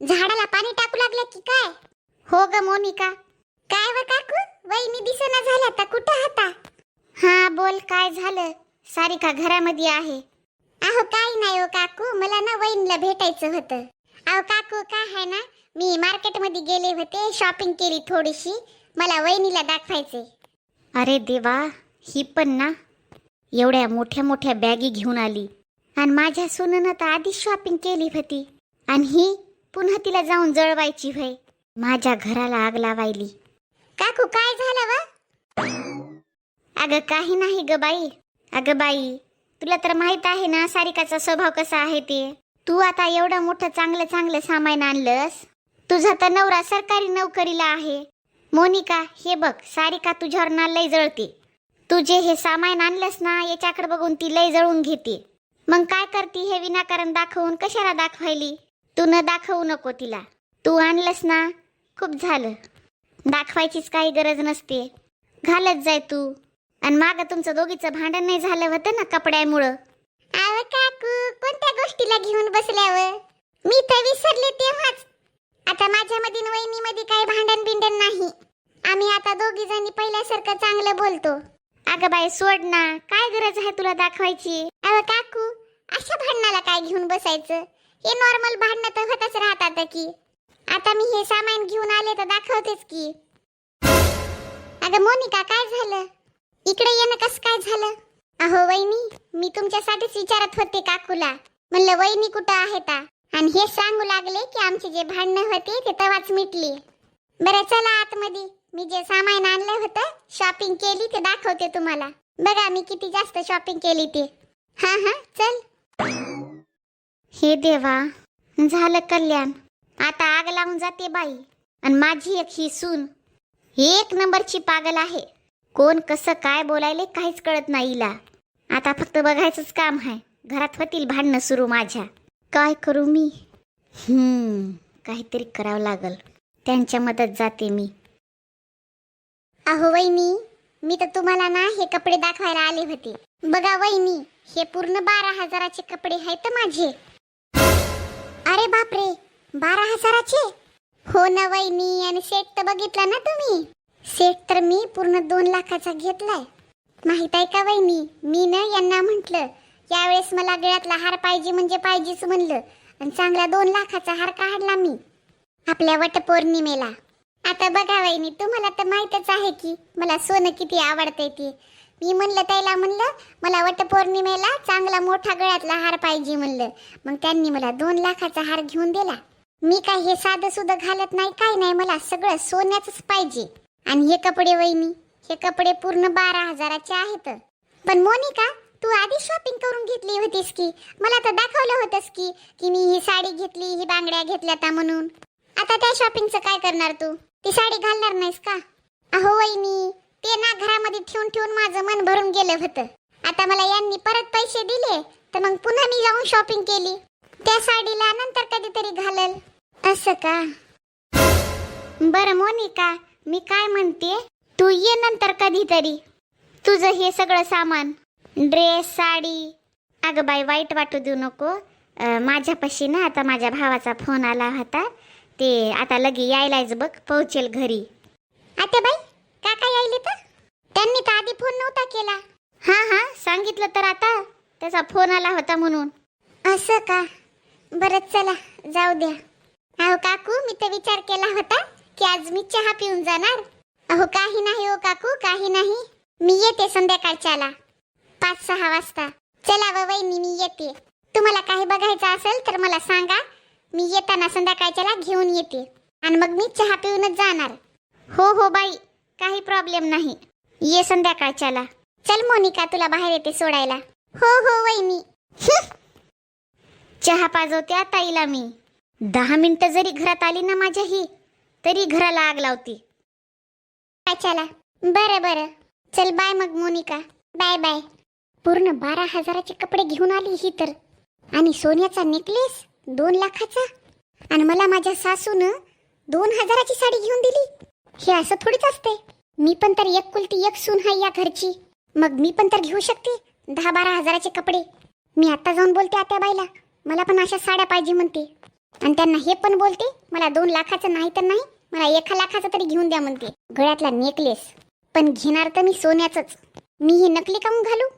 झाडाला पाणी टाकू लागलं की काय? हो ग मोनिका. काय व काकू? वहिनी दिसेना झाल्या तर कुठं होता हा बोल काय झालं? सारिका घरामध्ये आहे. अहो काही नाही हो काकू मला ना वहिनीला भेटायचं होतं. अहो काकू काय आहे ना? मी मार्केटमध्ये गेले होते शॉपिंग केली थोडीशी. मला वहिनीला दाखवायचे. अरे देवा ही पण ना एवढ्या मोठ्या मोठ्या बॅगी घेऊन आली. आणि माझ्या सुननं तर आधीच शॉपिंग केली होती. आणि ही पुन्हा तिला जाऊन जळवायची व्हय. माझ्या घराला आग लावायली. काकू काय झालं व? अगं काही नाही ग बाई. अगं बाई तुला तर माहीत आहे ना सारिकाचा स्वभाव कसा आहे ते. तू आता एवढं मोठं चांगलं चांगलं सामान आणलंस. तुझा तर नवरा सरकारी नोकरीला आहे. मोनिका हे बघ सारिका तुझ्यावर ना लय जळते. तू जे हे सामान आणलंस ना याच्याकडे बघून ती लय जळून घेते. मग काय करती हे विनाकारण दाखवून कशाला दाखवायली? तू न दाखवू नको तिला. तू आणलंस ना? खूप झालं. दाखवायचीच काही गरज नसते. घालत जाय तू. आणि माग तुमचं दोघीचं भांडण नाही झालं होतं ना कपड्यामुळं? अव काकू कोणत्या गोष्टीला घेऊन बसल्यावर? मी तर विसरले तेव्हाच. आता माझ्यामध्ये वहिनीमध्ये काही भांडण बिंडण नाही. आम्ही आता दोघी जणी पहिल्यासारखं चांगलं बोलतो. अगं बाई सोड ना. काय गरज आहे तुला दाखवायची? अव काकू अशा भांडणाला काय घेऊन बसायचं? हे नॉर्मल भांडणं तर होतच राहतात की. आता मी हे सामान घेऊन आले तर दाखवतेच की. अगं मोनिका काय झालं? इकडे येणं कसं काय झालं? अहो वहिनी मी तुमच्यासाठीच विचारत होते काकूला. म्हणलं वहिनी कुठं आहे ता आणि हे सांगू लागले की आमचे जे भांडणं होते ते तवाच मिटली. बरं चला आतमध्ये. मी जे सामान आणलं होतं शॉपिंग केली ते दाखवते तुम्हाला. बघा मी किती जास्त शॉपिंग केली ते. हां हां चल. हे देवा झालं कल्याण. आता आग लावून जाते बाई. आणि माझी एक ही सून. एक नंबरची पागल आहे. कोण कसं काय बोलायले काहीच कळत नाही हिला. आता फक्त बघायचंच काम आहे. घरात होतील भांडणं सुरू माझ्या. काय करू मी? हम्म काहीतरी करावं लागल. त्यांच्या मदत जाते मी. अहो वहिनी मी तर तुम्हाला ना हे कपडे दाखवायला आले होते. बघा वहिनी हे पूर्ण बारा हजाराचे कपडे आहेत माझे. बापरे बारा हजाराचे? हो ना वहिनी आणि सेट तर बघितला ना तुम्ही. सेट तर मी पूर्ण दोन लाखाचा घेतलाय. माहीत आहे का वहिनी मी? ना यांना म्हटलं यावेळेस मला गळ्यातला हार पाहिजे म्हणजे पाहिजेच म्हणलं. आणि चांगला दोन लाखाचा हार काढला मी. आपल्या वटपौर्णिमेला. आता बघा वहिनी तुम्हाला तर माहीतच आहे की मला सोनं किती आवडते ते. मी म्हणलं त्याला म्हणलं मला वटपौर्णिमेला चांगला मोठा गळ्यातला हार पाहिजे म्हणलं. मग त्यांनी मला दोन लाखाचा हार घेऊन दिला. मी काय हे साधं सुद्धा घालत नाही काय नाही मला सगळं सोन्याचंच पाहिजे. आणि हे कपडे वहिनी हे कपडे पूर्ण बारा हजाराचे आहेत. पण मोनिका तू आधी शॉपिंग करून घेतली होतीस की? मला तर दाखवलं होतंस की की मी ही साडी घेतली ही बांगड्या घेतल्या त्या म्हणून. आता त्या शॉपिंगचं काय करणार तू? ती साडी घालणार नाहीस का? अहो वहिनी ते ना घरामध्ये ठेवून ठेवून माझं मन भरून गेलं होतं. आता मला यांनी परत पैसे दिले तर मग पुन्हा मी जाऊन शॉपिंग केली. त्या साडीला नंतर कधीतरी घालल. असं का? बरं मोनिका मी काय म्हणते? तू ये नंतर कधीतरी. तुझं हे सगळं सामान ड्रेस साडी. अगं बाई वाईट वाटू देऊ नको. माझ्यापाशी ना आता माझ्या भावाचा फोन आला होता. ते आता लगे यायलाच बघ पोहोचेल घरी. आता बाई काका यायले तर? त्यांनी तर आधी फोन नव्हता केला. हा हा सांगितलं तर आता. त्याचा फोन आला होता म्हणून. असं का? बरं चला जाऊ द्या. अहो काकू मी तर विचार केला होता की आज मी चहा पिऊन जाणार. अहो काही नाही हो काकू काही नाही. मी येते संध्याकाळच्याला. पाच सहा वाजता. चला व वहिनी मी येते. तुम्हाला काही बघायचं असेल तर मला सांगा. मी येताना संध्याकाळच्याला घेऊन येते. आणि मग मी चहा पिऊनच जाणार. हो हो बाई. काही प्रॉब्लेम नाही. ये संध्याकाळच्याला. चल मोनिका तुला बाहेर येते सोडायला. हो हो वहिनी. चहा पाजवते ताईला मी. दहा मिनिटं जरी घरात आली ना माझ्या ही तरी घराला आग लावती. चला. बरं बरं. चल बाय मग मोनिका. Bye bye. पूर्ण बारा हजाराचे कपडे घेऊन आली ही तर. आणि सोन्याचा नेकलेस दोन लाखाचा. आणि मला माझ्या सासून दोन हजाराची साडी घेऊन दिली. हे असं थोडीच असते. मी पण तर एक कुलती एक सून आहे या घरची. मग मी पण तर घेऊ शकते दहा बारा हजाराचे कपडे. मी आता जाऊन बोलते आत्या बाईला. मला पण अशा साड्या पाहिजे म्हणते. आणि त्यांना हे पण बोलते मला दोन लाखाचं नाही तर नाही मला एका लाखाचं तरी घेऊन द्या म्हणते. गळ्यातला नेकलेस पण घेणार तर मी सोन्याचंच. मी हे नकली काऊन घालू?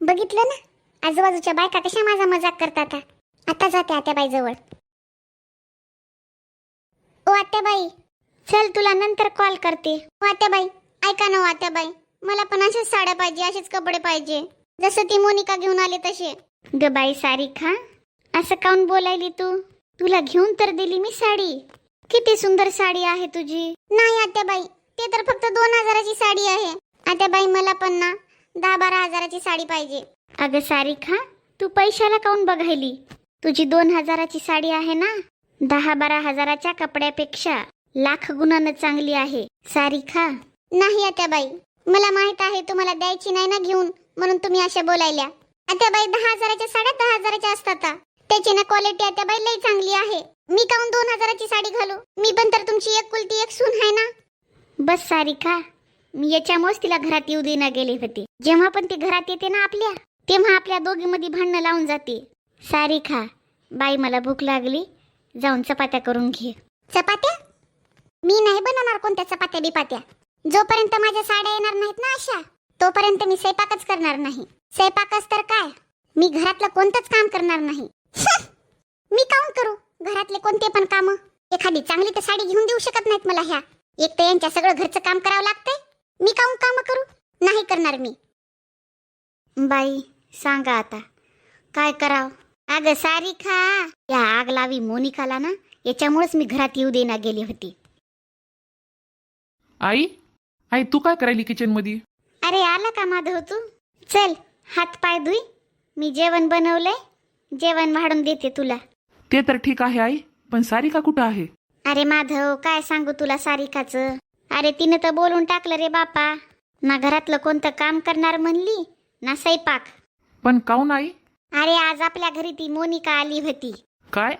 बघितलं ना? आजूबाजूच्या बायका कशा माझा मजाक करतात आता? जाते आत्याबाई जवळ ओ आत्याबाई चल तुला नंतर कॉल करते. वात्याबाई ऐका ना वात्या बाई मला पण अशाच साड्या पाहिजे असेच कपडे पाहिजे. जसं ती मोनिका घेऊन आली तसे. ग बाई सारिका असं काऊन बोलायली तू? तुला घेऊन तर दिली मी साडी. किती सुंदर साडी आहे तुझी. नाही आत्याबाई. ते तर फक्त दोन हजाराची साडी आहे. आत्याबाई मला पण ना दहा बारा हजाराची साडी पाहिजे. अगं सारिका तू पैशाला काऊन बघायली? तुझी दोन हजाराची साडी आहे ना? दहा बारा हजाराच्या कपड्यापेक्षा. लाख गुणानं चांगली आहे. सारिका नाही आत्याबाई. मला माहीत आहे तुम्हाला द्यायची नाही ना घेऊन म्हणून तुम्ही अशा बोलायल्या. आत्याबाई दहा हजाराच्या साड्या दहा हजाराच्या असतात त्याची ना क्वालिटी आत्याबाई लई चांगली आहे. मी काऊन दोन हजाराची साडी घालू? मी पण तर तुमची एक कुलती एक सून आहे ना? बस सारिका मी याच्यामुळेच तिला घरात येऊ देना गेले होते. जेव्हा पण ती घरात येते ना आपल्या तेव्हा आपल्या दोघीमध्ये भांडणं लावून जाते. सारिका बाई मला भूक लागली. जाऊन चपात्या करून घे. चपात्या? मी नाही बनवणार कोणत्या चपात्या बिपात्या. जोपर्यंत माझ्या साड्या येणार नाहीत ना अशा तोपर्यंत मी स्वयंपाकच करणार नाही. स्वयंपाकच तर काय? मी घरातलं कोणतंच काम करणार नाही. मी काऊन करू? घरातले कोणते पण काम? एखादी चांगली तर साडी घेऊन देऊ शकत नाहीत मला ह्या. एक तर यांच्या सगळं घरचं काम करावं लागतंय. मी काऊन काम करू? नाही करणार मी. बाई सांगा आता. काय कराव? अगं सारिका या आग लावी मोनिकाला ना याच्यामुळेच मी घरात येऊ देना गेली होती. आई? आई तू काय करायली किचनमध्ये अरे आला का माधव तू? चल हात पाय धुई. मी जेवण बनवलंय. जेवण वाढून देते तुला. ते तर ठीक आहे आई पण सारिका कुठं आहे? अरे माधव काय सांगू तुला सारिकाचं? अरे तिने तर बोलून टाकलं रे बापा. ना घरातलं कोणतं काम करणार म्हणली ना स्वयंपाक. पण काऊन आई? अरे आज आपल्या घरी ती मोनिका आली होती. काय?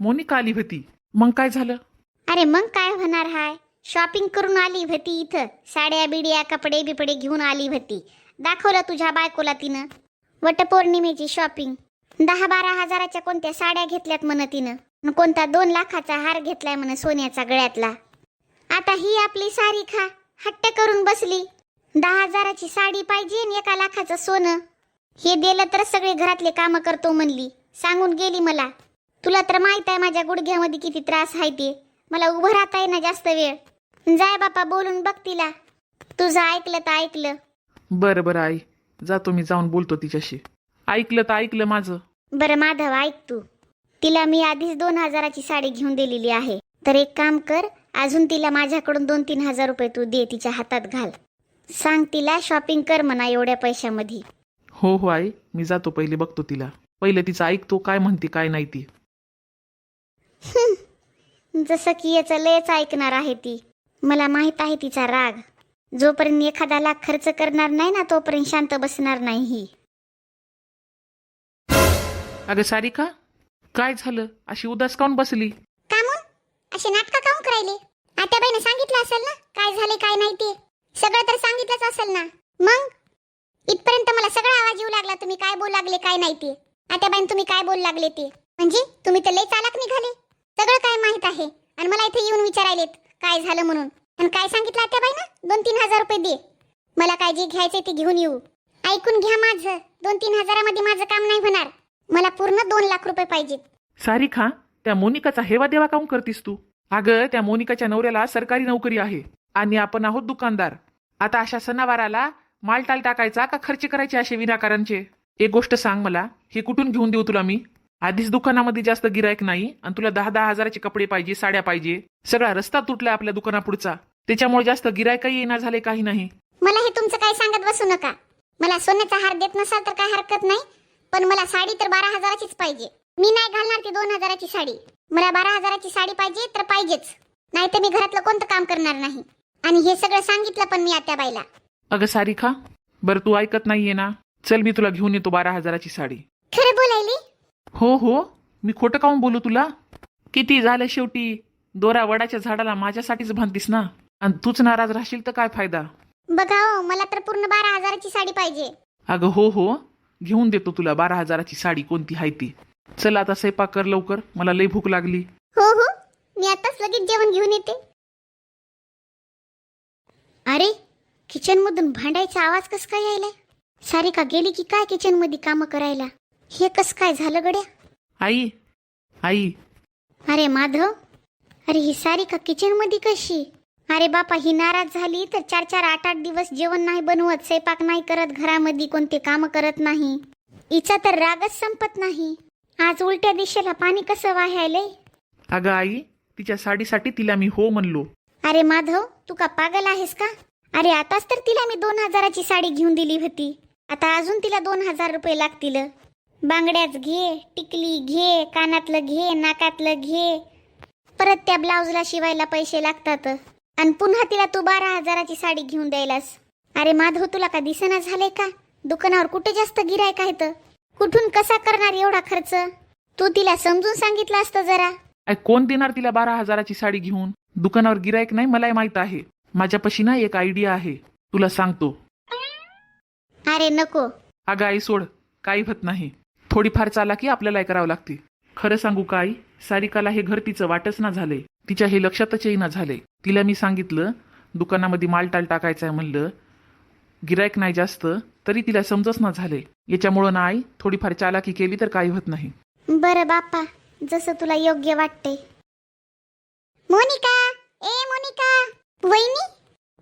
मोनिका आली होती. मग काय झालं? अरे मग काय होणार हाय? शॉपिंग करून आली होती इथं. साड्या बिड्या कपडे बिपडे घेऊन आली होती दाखवलं तुझ्या बायकोला तिनं. वटपौर्णिमेची शॉपिंग. दहा बारा हजाराच्या कोणत्या साड्या घेतल्यात म्हण तिनं. कोणता दोन लाखाचा हार घेतलाय म्हण सोन्याचा गळ्यातला. आता ही आपली सारी खा. हट्ट करून बसली. दहा हजाराची साडी पाहिजे आणि एका लाखाचं सोनं. हे दिलं तर सगळे घरातले कामं करतो म्हणली. सांगून गेली मला. तुला तर माहीत आहे माझ्या गुडघ्यामध्ये किती त्रास आहे ते. मला उभं राहता येईना जास्त वेळ. जाय बापा बोलून बघ तिला. तुझं ऐकलं तर ऐकलं. बरं बरं आई. जातो मी जाऊन बोलतो तिच्याशी. ऐकलं तर ऐकलं माझं. बरं माधव ऐक तू. तिला मी आधीच दोन हजाराची साडी घेऊन दिलेली आहे. तर एक काम कर अजून तिला माझ्याकडून दोन तीन हजार रुपये तू दे तिच्या हातात घाल. सांग तिला शॉपिंग कर म्हणा एवढ्या पैशामध्ये. हो हो आई. मी जातो पहिले बघतो तिला. पहिले तिचं ऐकतो काय म्हणते काय नाही ती. जसं की याचं लयच ऐकणार आहे ती. मला माहीत आहे तिचा राग. जोपर्यंत एखादा लाख खर्च करणार नाही ना तोपर्यंत शांत बसणार नाही ही. अगं सारिका काय झालं? अशी उदास काऊन बसली? का मग असे नाटकं काऊन करायले? आत्याबाईने सांगितलं असेल ना काय झाले काय नाही ते. सगळं तर सांगितलंच असेल ना. मग? इथपर्यंत मला सगळा आवाज येऊ लागला तुम्ही काय बोल लागले काय नाही ते. आत्याबाईन तुम्ही काय बोल लागले ते? म्हणजे तुम्ही तर लय चालक निघाले. सगळं काय माहीत आहे. आणि मला इथे येऊन विचारायलेत. काय झालं म्हणून? आणि काय सांगितलं आत्याबाईनं दोन तीन हजार रुपये दे. मला काय जे घ्यायचंय ते घेऊन येऊ. ऐकून घ्या माझं. दोन तीन हजारामध्ये माझं काम नाही होणार. मला पूर्ण दोन लाख रुपये पाहिजेत. सारिका त्या मोनिकाचा हेवा देवा काऊन करतीस तू? अगं त्या मोनिकाच्या नवऱ्याला सरकारी नोकरी आहे आणि आपण आहोत दुकानदार. आता अशा सणावाराला मालटाल टाकायचा का खर्च करायचे असे विनाकारांचे एक गोष्ट सांग मला. हे कुठून घेऊन देऊ तुला मी? आधीच दुकानामध्ये जास्त गिरायक नाही आणि तुला दहा दहा हजाराचे कपडे पाहिजे साड्या पाहिजे सगळा रस्ता तुटलाय आपल्या दुकानापुढचा. त्याच्यामुळे जास्त गिरायकही येणार झाले काही नाही. मला हे तुमचं काही सांगत बसू नका. मला सोन्याचा हार देत नसाल तर काय हरकत नाही पण मला साडी तर बारा हजाराचीच पाहिजे. मी नाही घालणार ती दोन हजाराची साडी. मला बारा हजाराची साडी पाहिजे तर पाहिजेच. नाही तर मी घरातलं कोणतं काम करणार नाही. आणि हे सगळं सांगितलं पण मी आत्या बाईला. अगं सारिका बरं तू ऐकत नाहीये ना? चल मी तुला घेऊन येतो बारा हजाराची साडी. खरं बोलायली? हो हो. मी खोटं काऊन बोलू तुला? किती झालं शेवटी? दोरा वडाच्या झाडाला माझ्यासाठीच बांधतीस ना? आणि तूच नाराज राहशील तर काय फायदा? बघा हो मला तर पूर्ण बारा हजाराची साडी पाहिजे. अगं हो हो. घेऊन देतो तुला बारा हजाराची साडी कोणती आहे ती. चल आता स्वयंपाक कर लवकर. मला लई भूक लागली. हो हो. मी आताच लगेच जेवण घेऊन येते. अरे किचन मधून भांडायचा आवाज कस काय यायलाय? सारिका गेली की काय किचनमध्ये काम करायला? हे कस काय झालं गड्या? आई आई. अरे माधव अरे ही सारिका किचनमध्ये कशी? अरे बापा ही नाराज झाली तर चार चार आठ आठ दिवस जेवण नाही बनवत स्वयंपाक नाही करत घरामध्ये कोणते काम करत नाही. हिचा तर रागच संपत नाही. आज उलट्या दिशेला पाणी कसं वाहायलंय अगं आई तिच्या साडीसाठी तिला मी हो म्हणलो. अरे माधव तू का पागल आहेस का? अरे आताच तर तिला मी दोन हजाराची साडी घेऊन दिली होती. आता अजून तिला दोन हजार रुपये लागतील. बांगड्याच घे टिकली घे कानातलं घे नाकातलं घे. परत त्या ब्लाऊजला शिवायला पैसे लागतात. आणि पुन्हा तिला तू बारा हजाराची साडी घेऊन द्यायलास. अरे माधव तुला का दिसेना झालंय का? दुकानावर कुठे जास्त गिरायक आहेत? कुठून कसा करणार एवढा खर्च? तू तिला समजून सांगितलं असतं जरा. कोण देणार तिला बारा हजाराची साडी घेऊन? दुकानावर गिरायक नाही मलाही माहीत आहे. माझ्यापाशी ना एक आयडिया आहे. तुला सांगतो. अरे नको. अगं आई सोड. काही होत नाही. थोडीफार चालाकी आपल्याला करावं लागते. खरं सांगू का आई? सारिकाला हे घर तिचं वाटच ना झालंय. तिच्या हे लक्षातच येईना झालंय. तिला मी सांगितलं दुकानामध्ये मालटाल टाकायचं आहे म्हणलं. गिरायक नाही जास्त तरी तिला समजच ना झाले याच्यामुळं ना आई थोडीफार चालाकी केली तर काही होत नाही. बरं बाप्पा जसं तुला योग्य वाटते मोनिका ए मोनिका. वहिनी?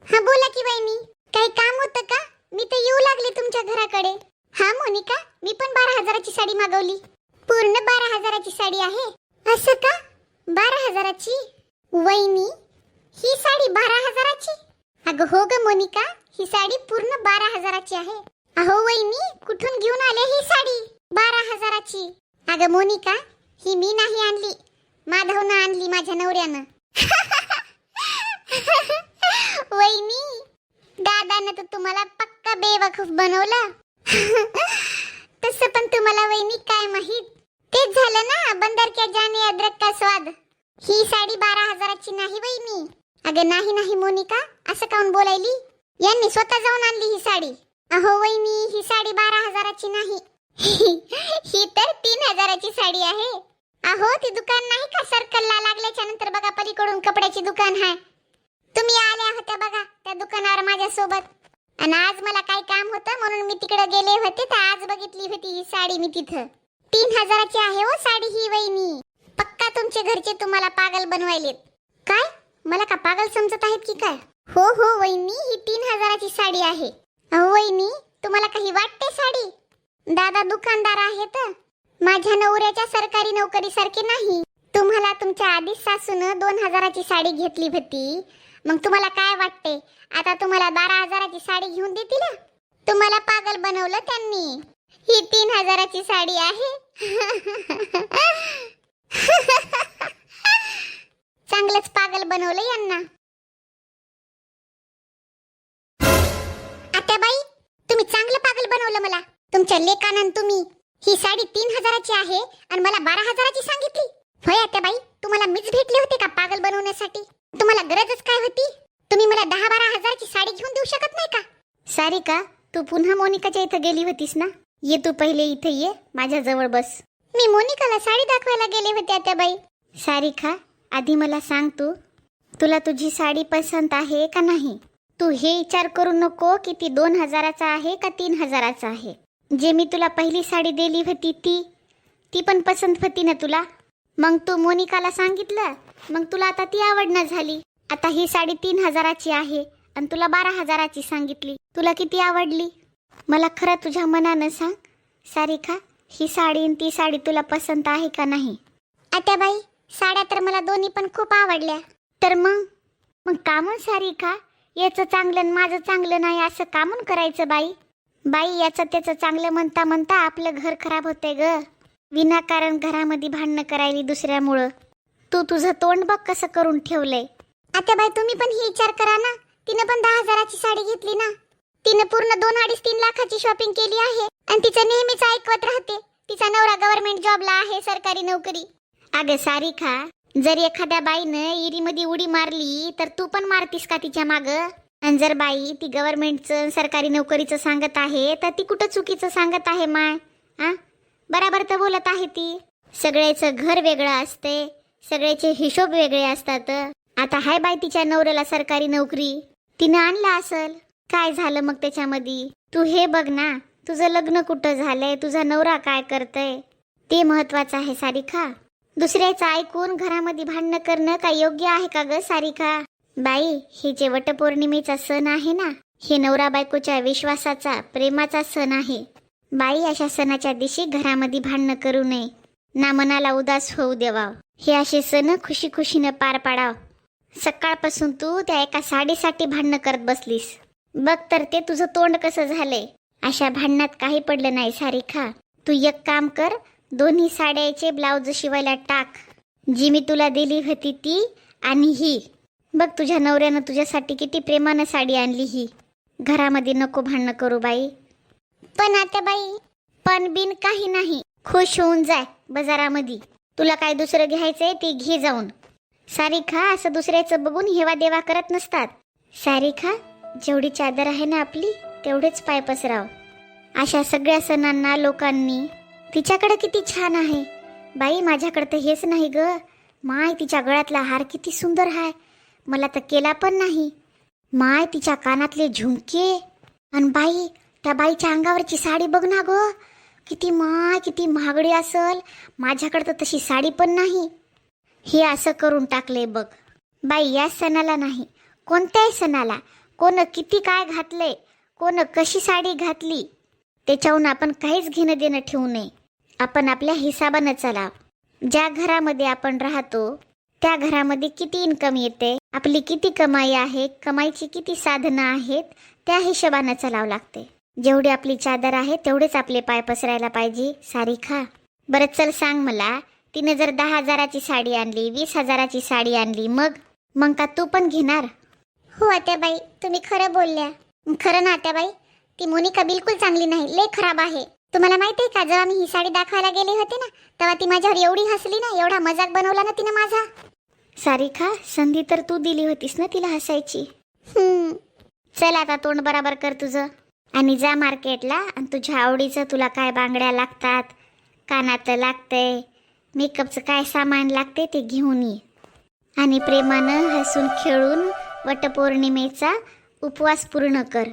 हा बोला की वहिनी. काही काम होतं का? मी तर येऊ लागले तुमच्या घराकडे. हा मोनिका? मी पण बारा हजाराची साडी मागवली. पूर्ण बारा हजाराची साडी आहे. असं का? बारा हजाराची? वहिनी ही साडी बारा हजाराची? अगं हो ग मोनिका ही साडी पूर्ण बारा हजाराची आहे. अहो वहिनी कुठून घेऊन आले ही साडी? बारा हजाराची. अगं मोनिका ही मी नाही आणली. माधवनं आणली माझ्या नवऱ्यानं. वहिनी दादानं तर तुम्हाला पक्का बेवकूफ बनवलं. तसं पण तुम्हाला वहिनी काय माहीत? तेच झालं ना बंदर क्या जाने अद्रक का स्वाद? ही साडी बारा हजाराची नाही वहिनी. अगं नाही नाही मोनिका असं काऊन बोलायली? यांनी स्वतः जाऊन आणली ही साडी. अहो वहिनी ही साडी बारा हजाराची नाही. ही तर तीन हजाराची साडी आहे. अहो ती दुकान नाही का सर्कलला? लागल्याच्या नंतर बघा पलीकडून कपड्याची दुकान आहे तुम्ही आल्या होत्या बघा त्या दुकानावर माझ्या सोबत आणि आज मला काही काम होतं म्हणून मी तिकडे गेले होते तर आज बघितली होती ही साडी मी तिथं. तीन हजाराची आहे हो साडी ही वहिनी. पक्का तुमचे घरचे तुम्हाला पागल बनवायलेत. काय? मला का पागल समजत आहेत की काय? हो हो वहिनी ही तीन हजाराची साडी आहे. अहो वहिनी तुम्हाला काही वाटते साडी? दादा दुकानदार आहेत माझ्या नवऱ्याच्या सरकारी नोकरीसारखे नाही. तुम्हाला तुमच्या आधीच सासून दोन हजाराची साडी घेतली होती. मग तुम्हाला काय वाटते? आता तुम्हाला बारा हजाराची साडी घेऊन देतील ना? तुम्हाला पागल बनवलं त्यांनी. ही तीन हजाराची साडी आहे. चांगलंच पागल बनवलं यांना. आता बाई तुम्ही चांगलं पागल बनवलं मला. तुमच्या लेखानं तुम्ही. ही साडी तीन हजाराची आहे आणि मला बारा हजाराची सांगितली. होय आता बाई तुम्हाला मीच भेटले होते का पागल बनवण्यासाठी? तुम्हाला गरजच काय होती? तुम्ही मला दहा बारा हजाराची साडी घेऊन देऊ शकत नाही का? सारिका तू पुन्हा मोनिकाच्या इथं गेली होतीस ना? ये तू पहिले इथे ये माझ्या जवळ बस. मी मोनिकाला साडी दाखवायला गेले होते आता बाई. सारिका आधी मला सांग तू. तुला तुझी साडी पसंत आहे का नाही? तू हे विचार करू नको की ती दोन हजाराचा आहे का तीन हजाराचा आहे. जे मी तुला पहिली साडी दिली होती ती ती पण पसंत होती ना तुला? मग तू मोनिकाला सांगितलं? मग तुला आता ती आवडणं झाली. आता ही साडी तीन हजाराची आहे आणि तुला बारा हजाराची सांगितली. तुला किती आवडली? मला खरं तुझ्या मनानं सांग. सारिका ही साडी आणि ती साडी तुला पसंत आहे का नाही? आता बाई साड्या तर मला दोन्ही पण खूप आवडल्या. तर मग? मग कामून सारिका? याचं चांगलं आणि माझं चांगलं नाही असं कामून करायचं बाई? बाई याचं त्याचं चांगलं म्हणता म्हणता आपलं घर खराब होतंय ग. विनाकारण घरामध्ये भांडणं करायली दुसऱ्यामुळं. तू तुझं तोंड बघ कसं करून ठेवलंय. आता बाई तुम्ही पण ही विचार करा ना. तिनं पण दहा हजाराची साडी घेतली ना. तिनं पूर्ण दोन अडीच तीन लाखाची शॉपिंग केली आहे आणि तिचं नेहमीच ऐकवत राहते. तिचा नवरा गव्हर्नमेंट जॉबला आहे सरकारी नोकरी. अगं सारिका जर एखाद्या बाईनं इरीमध्ये उडी मारली तर तू पण मारतीस का तिच्या माग? आणि जर बाई ती गव्हर्नमेंटचं सरकारी नोकरीचं सांगत आहे तर ती कुठं चुकीचं सांगत आहे माय? आ? बराबर तर बोलत आहे ती. सगळ्याचं घर वेगळं असते सगळ्याचे हिशोब वेगळे असतात. आता हाय बाय तिच्या नवऱ्याला सरकारी नोकरी. तिनं आणला असल. काय झालं मग त्याच्यामध्ये? तू हे बघ ना. तुझं लग्न कुठं झालंय? तुझा नवरा काय करतय? ते महत्वाचं आहे सारिका. दुसऱ्याचं ऐकून घरामध्ये भांडणं करणं काय योग्य आहे का ग सारिका? बाई हे जे वटपौर्णिमेचा सण आहे ना हे नवरा बायकोच्या विश्वासाचा प्रेमाचा सण आहे. बाई अशा सणाच्या दिवशी घरामध्ये भांडणं करू नये. ना मनाला उदास होऊ देवा हे असे सण खुशी खुशीनं पार पाडाव. सकाळपासून तू त्या एका साडीसाठी भांडणं करत बसलीस. बघ तर ते तुझं तोंड कसं झालंय? अशा भांडणात काही पडलं नाही सारिका. तू एक काम कर दोन्ही साड्याचे ब्लाऊज शिवायला टाक. जी मी तुला दिली होती ती आणि ही. बघ तुझ्या नवऱ्यानं तुझ्यासाठी किती प्रेमानं साडी आणली ही. घरामध्ये नको भांडणं करू बाई. पण आता बाई पण बिन काही नाही. खुश होऊन जाय बाजारामध्ये. तुला काय दुसरं घ्यायचंय ते घे जाऊन. सारिका असं दुसऱ्याचं बघून हेवा देवा करत नसतात. सारिका जेवढी चादर आहे ना आपली तेवढेच पाय पसराव. अशा सगळ्या सणांना लोकांनी तिच्याकडे किती छान आहे. बाई माझ्याकडे तर हेच नाही ग. माय तिच्या गळ्यातला हार किती सुंदर आहे मला तर केला पण नाही. माय तिच्या कानातले झुमके. आणि बाई त्या बाईच्या अंगावरची साडी बघ ना गं. किती मा किती महागडी असल. माझ्याकडे तर तशी साडी पण नाही. हे असं करून टाकले बघ. बाई या सणाला नाही. कोणत्याही सणाला. कोण किती काय घातले. कोण कशी साडी घातली. त्याच्याहून आपण काहीच घेणं देणं ठेवू नये. आपण आपल्या हिसाबानं चालाव. ज्या घरामध्ये आपण राहतो त्या घरामध्ये किती इन्कम येते? आपली किती कमाई आहे? कमाईची किती साधनं आहेत? त्या हिशोबानं चालावं लागते. जेवढी आपली चादर आहे तेवढेच आपले पाय पसरायला पाहिजे. सारिका बरं चल सांग मला. तिने जर दहा हजाराची साडी आणली वीस हजाराची साडी आणली मग? मग का तू पण घेणार? हो आत्याबाई. तुम्ही खरं बोलल्या. खरं ना आत्याबाई? ती मोनिका बिलकुल चांगली नाही. लय खराब आहे. तुम्हाला माहिती आहे का जेव्हा मी ही साडी दाखवायला गेले होते ना तेव्हा ती माझ्यावर एवढी हसली ना एवढा मजाक बनवला ना तिनं माझा. सारिका संधी तर तू दिली होतीस ना तिला हसायची. हम्म. चल आता तोंड बराबर कर तुझं. आणि जा मार्केटला आणि तुझ्या आवडीचं तुला काय बांगड्या लागतात कानातलं लागतंय मेकअपचं काय सामान लागते ते घेऊन ये. आणि प्रेमानं हसून खेळून वटपौर्णिमेचा उपवास पूर्ण कर.